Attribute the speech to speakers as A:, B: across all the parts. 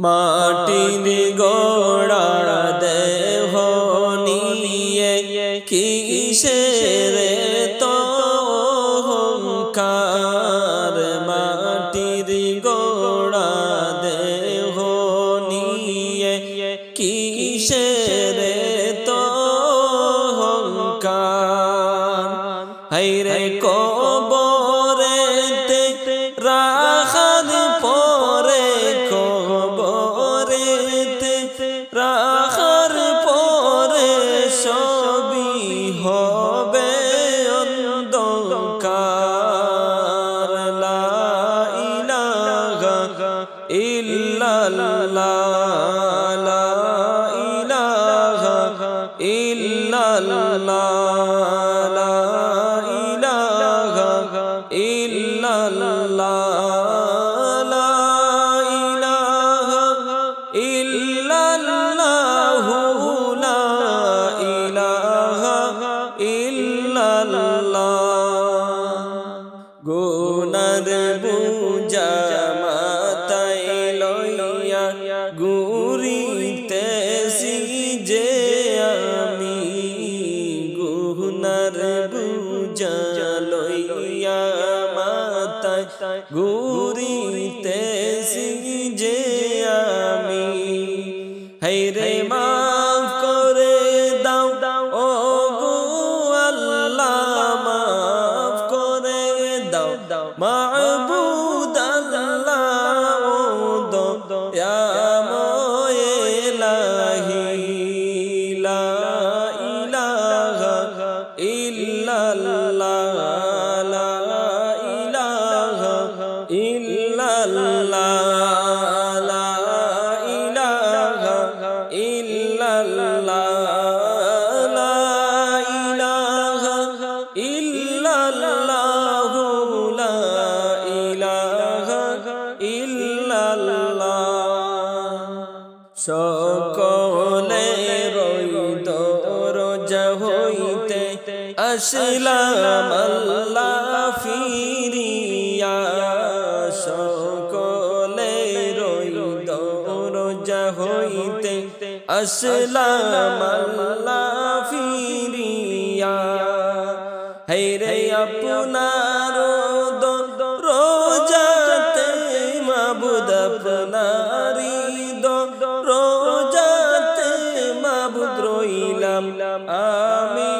A: মাটির গোড়া দেহ গুনার বুঝা মাতাই লইয়া গুরিতেছি যে আমি গুনার বুঝা লইয়া গুরিতেছি যে আমি। হাইরে মাফ করে দাও। দাও ও গো আল্লাহ, মাফ করে দাও। দাও মাহবুদ আল্লাহ দো ইলাহা ইল্লাল্লাহ হইতে আসলাম আল্লাহ ফিরিয়া সকলে রইত রোজা হইতে আসলাম আল্লাহ ফিরিয়া। হে রে রোজাতে রইলাম আমি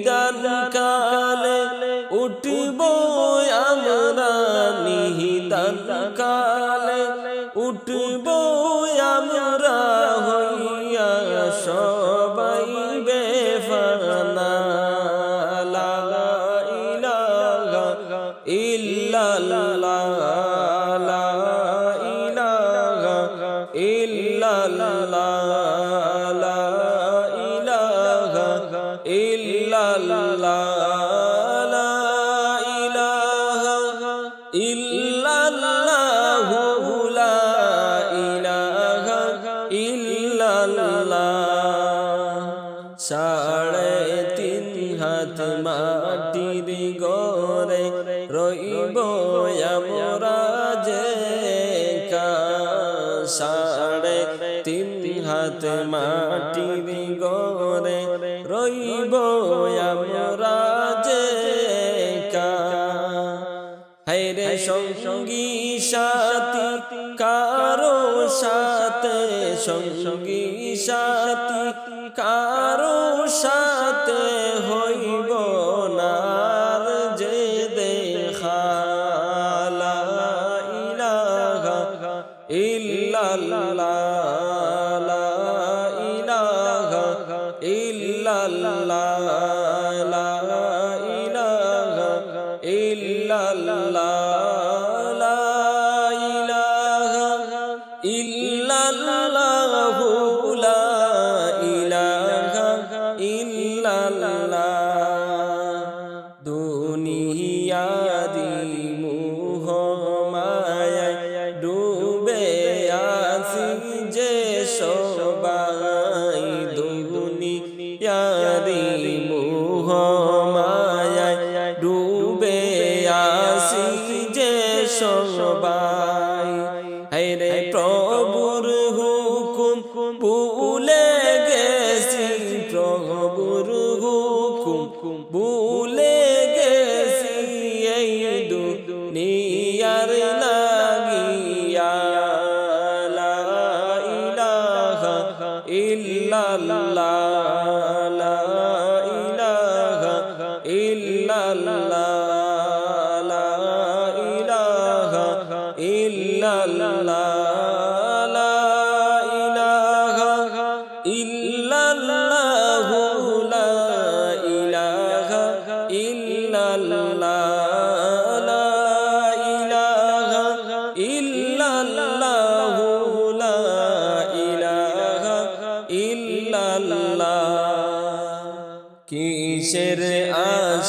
A: নিদান কালে উঠব আমরা নিহিদান কালে উঠব আমরা হইয়া সবাই বেফানা। la la. মাটির গরে রইব আমরা যে কা সঙ্গী সাথী কারও সাথে সঙ্গী সাথী কারও সাথে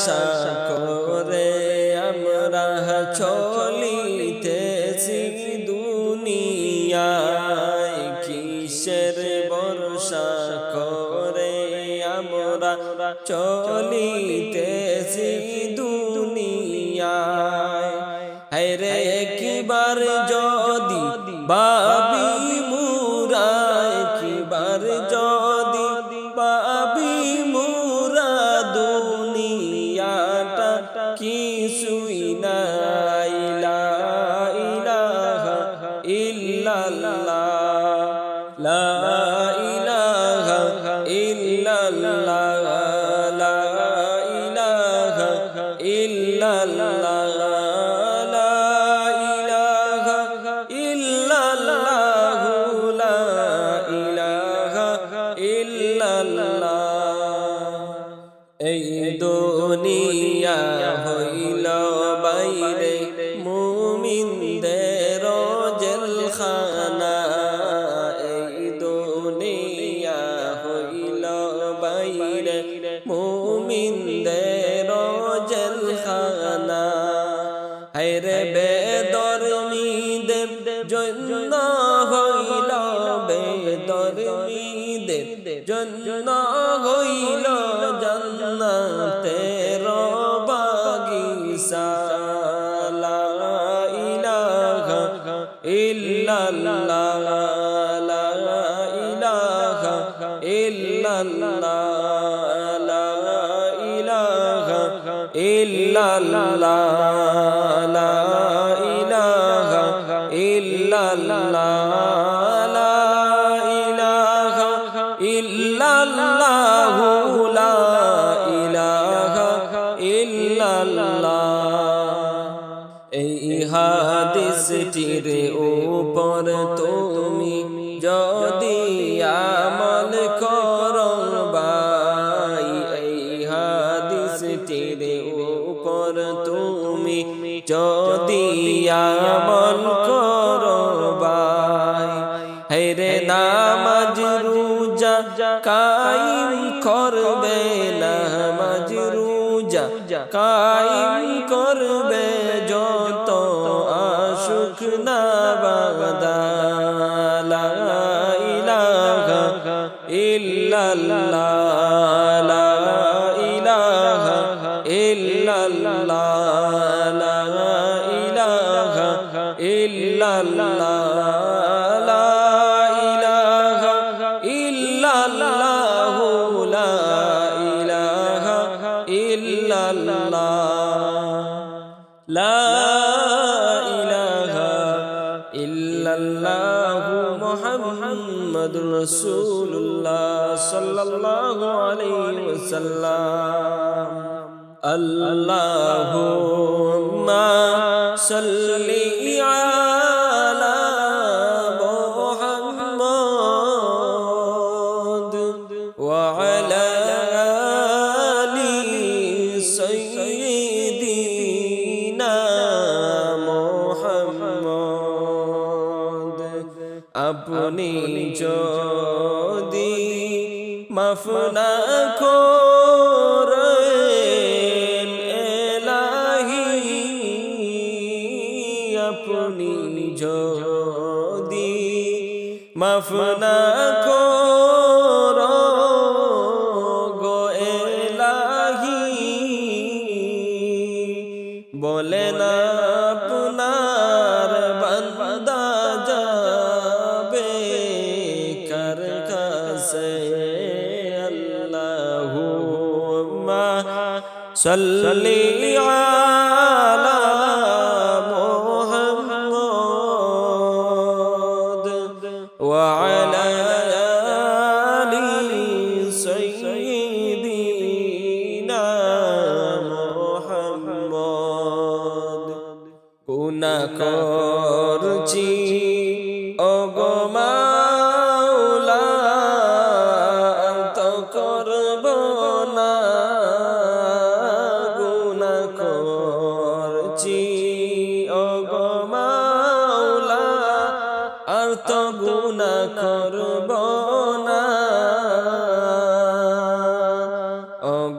A: আশা করে আমরা চলিতেছি দুনিয়ায়। কিসের বর্ষা করে আমরা চলিতেছি দুনিয়ায়? রে মুমিনদের illallah la ilaha illallah la ilaha illallah la ilaha illallah la ilaha illallah এই হাদিসটির উপর তুমি যদি আমার আমল করবাই হেরে নামাজ রোজা কাইম করবে নামাজ রোজা কাইম করবে যত আশুখ না বাগদা ইল্লাল্লাহ। ইল্লাল্লাহু মুহাম্মাদুর রাসূলুল্লাহ সাল্লাল্লাহু আলাইহি ওয়াসাল্লাম। আল্লাহুম্মা সাল্লি আলা আপনি যদি মফনা করেন এলাহি আপনি যদি মফনা এলাহি বলে না আপনার صلي على محمد وعلى آل سيدنا محمد. هناك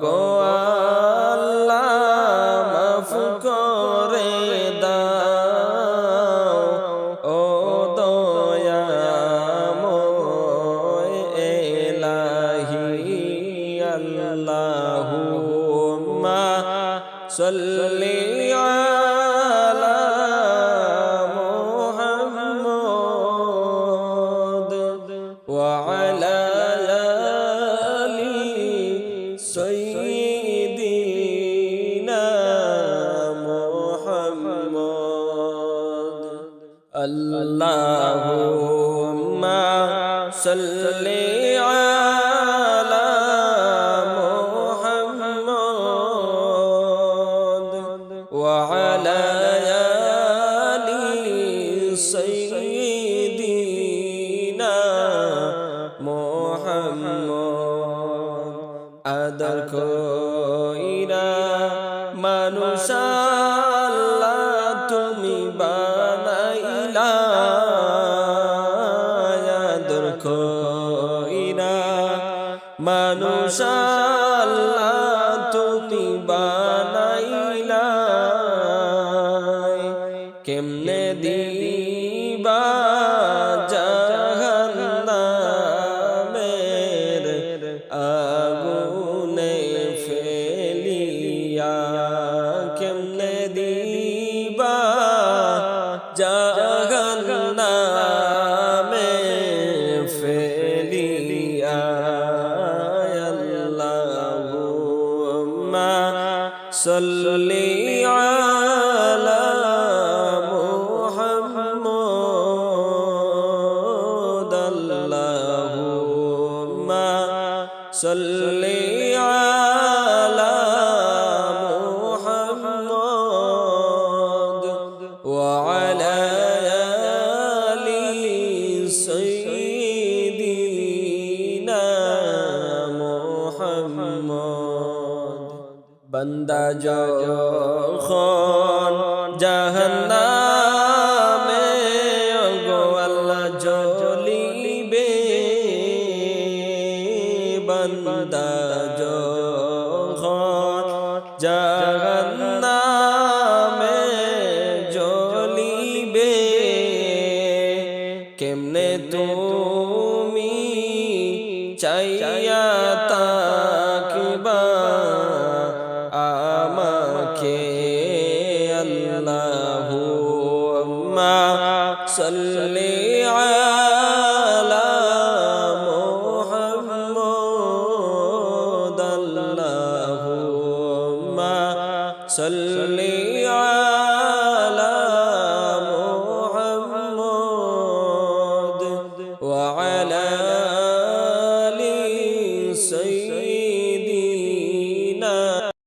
A: go 路上。وسلم صلى